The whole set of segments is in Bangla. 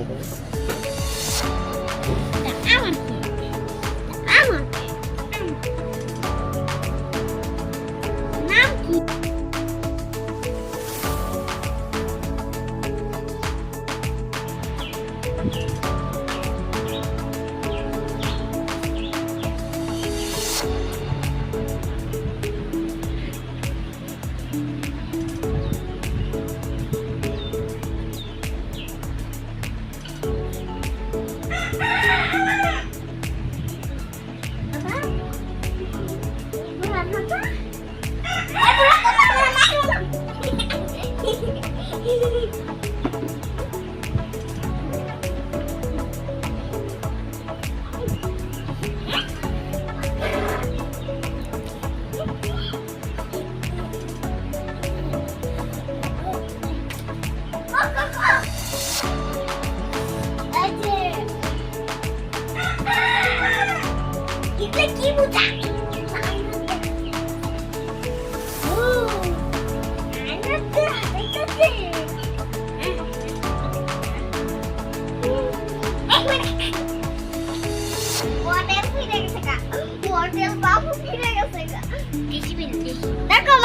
হবে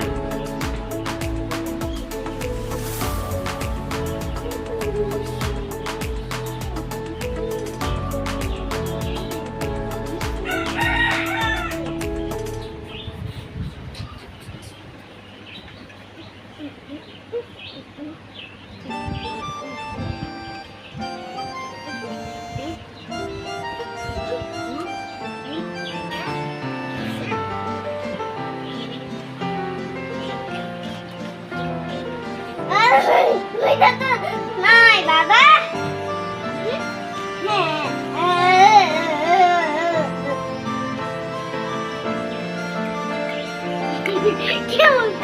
হ্যাঁ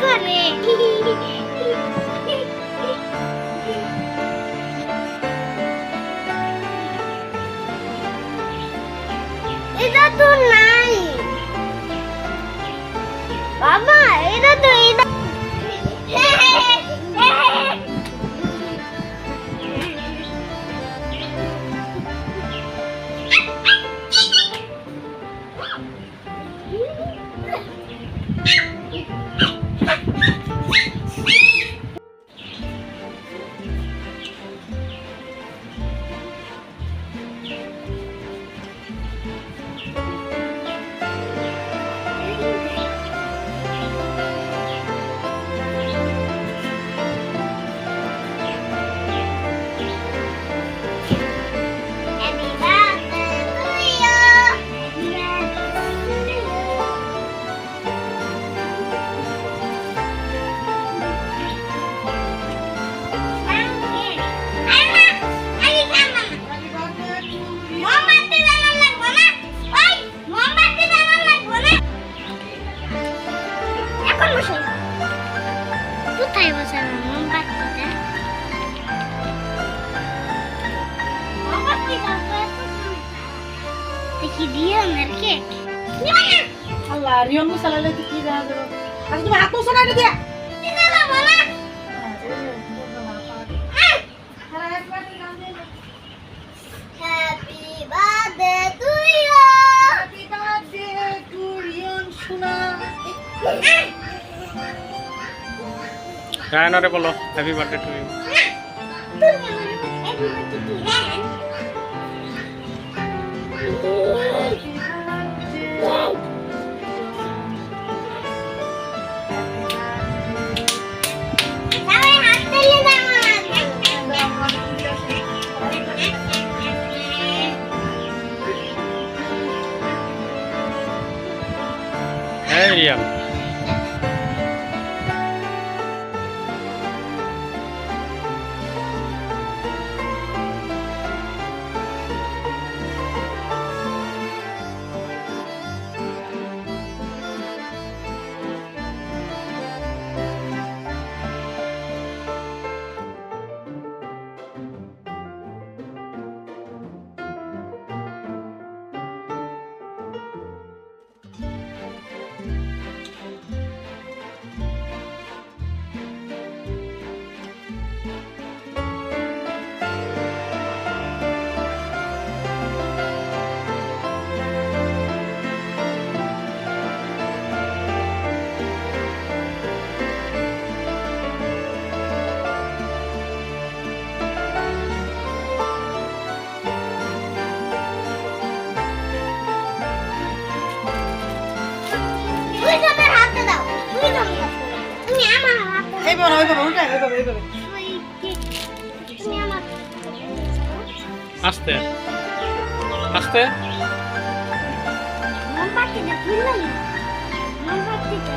করে এটা তো নাই। বাবা এটা তো रिओन मसाल्याला किती जण आता तुम्ही हात नसतो नाही द्या রায়নরে বলো হ্যাপি বার্থডে টু ইউ কিন্তু এইভাবে এইভাবে কি- তুমি আমার আস্তে। আস্তে। মোমবাতিটা তুললাম মোমবাতিটা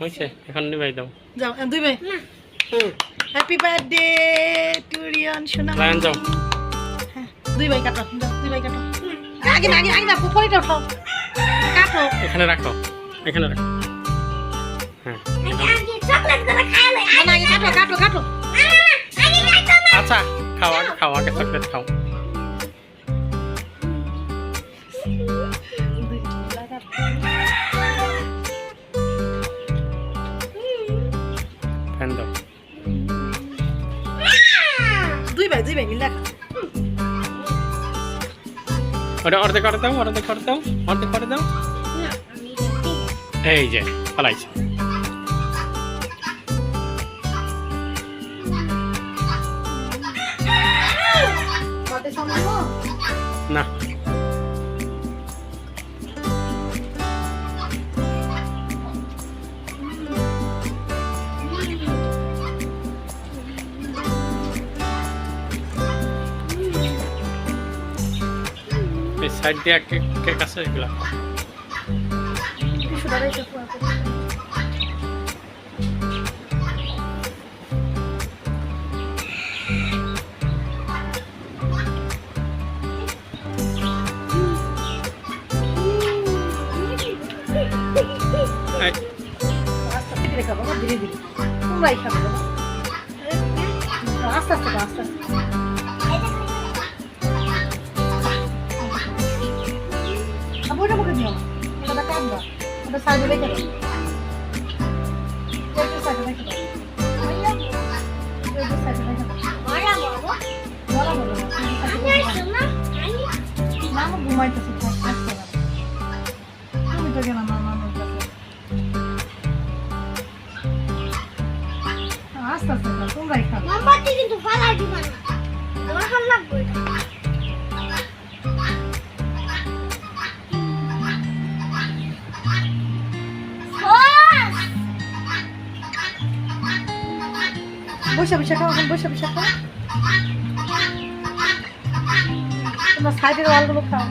হয়েছে? এখন নিবাই দাও। যাও দুই ভাই। না। হ্যাপি বার্থডে টু রিয়ন শোনা লায়ন যাও। হ্যাঁ, দুই ভাই কাটো যাও দুই ভাই কাটো। আগে না আগে আগে না পরিটা উঠাও কাটো। এখানে রাখো এখানে রাখো। হ্যাঁ আচ্ছা খাও আগে খাও আগে চকলেট খাও। ওটা অর্ধেক করে দাও অর্ধেক করে দাও অর্ধেক করে দাও এই যে সামনে না সাইড দিয়ে কেক আছে এগুলা। ওটা সাইডে রেখে দাও। ওটা সাইডে রেখে দাও। ওটা সাইডে রেখে দাও। বড় না, ওটা সাইডে আমি রেখে দাও। আমি না, আমার আসতে পারে। তুমি তো গেলাম আমার আস্তে আস্তে খাও, তোমরাই খাবে মোমবাতি কিন্তু ফালাই দিবা না বসে বসে খাও এখন বসে বসে খাও। তোমরা সাইডের ওয়ালগুলো খাও।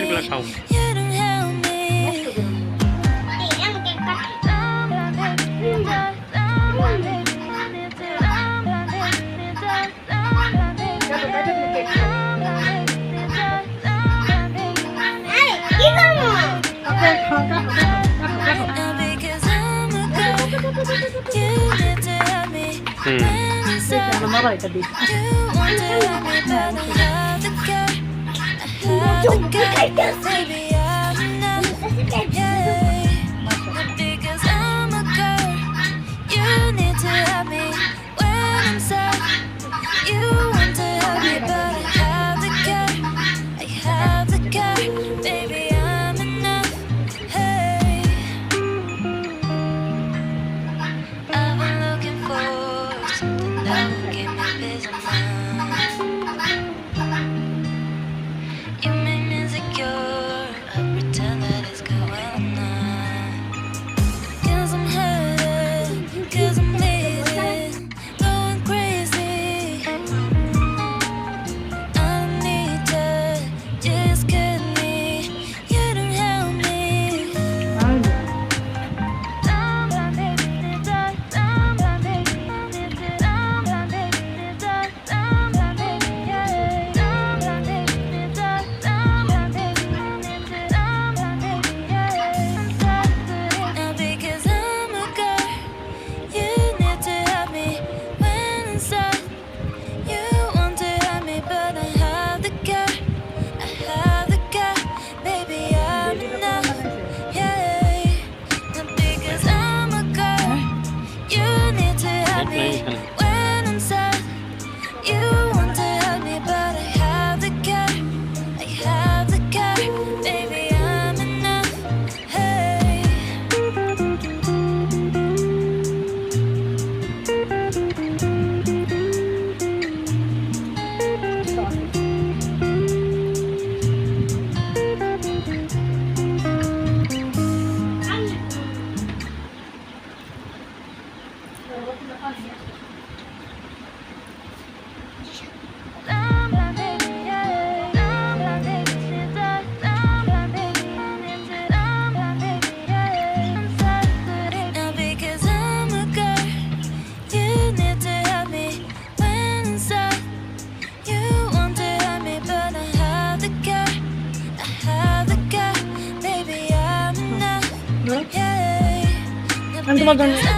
ser glasado. Hmm. Hmm. Hmm. Because I'm a girl, you need to help me আমি